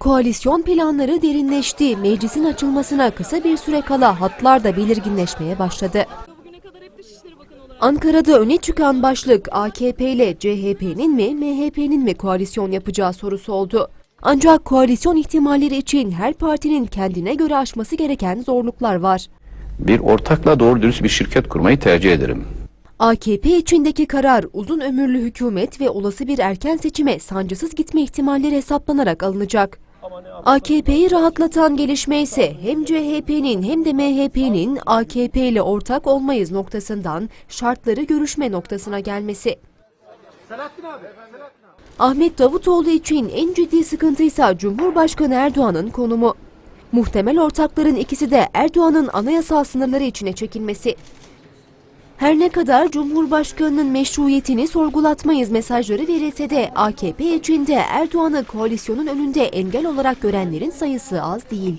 Koalisyon planları derinleşti. Meclisin açılmasına kısa bir süre kala hatlar da belirginleşmeye başladı. Ankara'da öne çıkan başlık AKP ile CHP'nin mi MHP'nin mi koalisyon yapacağı sorusu oldu. Ancak koalisyon ihtimalleri için her partinin kendine göre aşması gereken zorluklar var. Bir ortakla doğru dürüst bir şirket kurmayı tercih ederim. AKP içindeki karar uzun ömürlü hükümet ve olası bir erken seçime sancısız gitme ihtimalleri hesaplanarak alınacak. AKP'yi rahatlatan gelişme ise hem CHP'nin hem de MHP'nin AKP ile ortak olmayız noktasından şartları görüşme noktasına gelmesi. Ahmet Davutoğlu için en ciddi sıkıntı ise Cumhurbaşkanı Erdoğan'ın konumu. Muhtemel ortakların ikisi de Erdoğan'ın anayasal sınırları içine çekilmesi. Her ne kadar Cumhurbaşkanı'nın meşruiyetini sorgulatmayız mesajları verilse de AKP içinde Erdoğan'ı koalisyonun önünde engel olarak görenlerin sayısı az değil.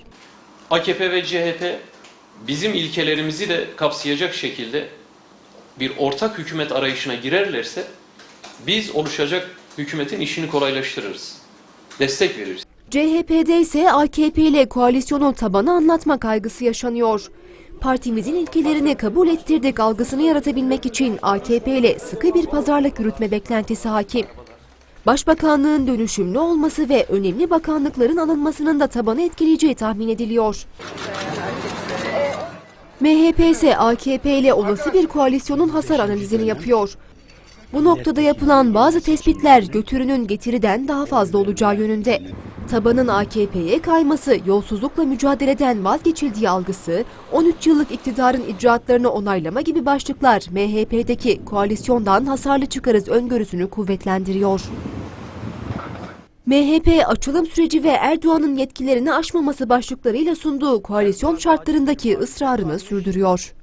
AKP ve CHP bizim ilkelerimizi de kapsayacak şekilde bir ortak hükümet arayışına girerlerse biz oluşacak hükümetin işini kolaylaştırırız. Destek veririz. CHP'de ise AKP ile koalisyonun tabanı anlatma kaygısı yaşanıyor. Partimizin ilkelerini kabul ettirdik algısını yaratabilmek için AKP ile sıkı bir pazarlık yürütme beklentisi hakim. Başbakanlığın dönüşümlü olması ve önemli bakanlıkların alınmasının da tabanı etkileyeceği tahmin ediliyor. MHP ise AKP ile olası bir koalisyonun hasar analizini yapıyor. Bu noktada yapılan bazı tespitler götürünün getiriden daha fazla olacağı yönünde. Tabanın AKP'ye kayması, yolsuzlukla mücadeleden vazgeçildiği algısı, 13 yıllık iktidarın icraatlarını onaylama gibi başlıklar MHP'deki koalisyondan hasarlı çıkarız öngörüsünü kuvvetlendiriyor. MHP açılım süreci ve Erdoğan'ın yetkilerini aşmaması başlıklarıyla sunduğu koalisyon şartlarındaki ısrarını sürdürüyor.